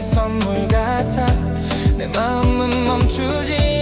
선물 같아. 내 마음은 멈추지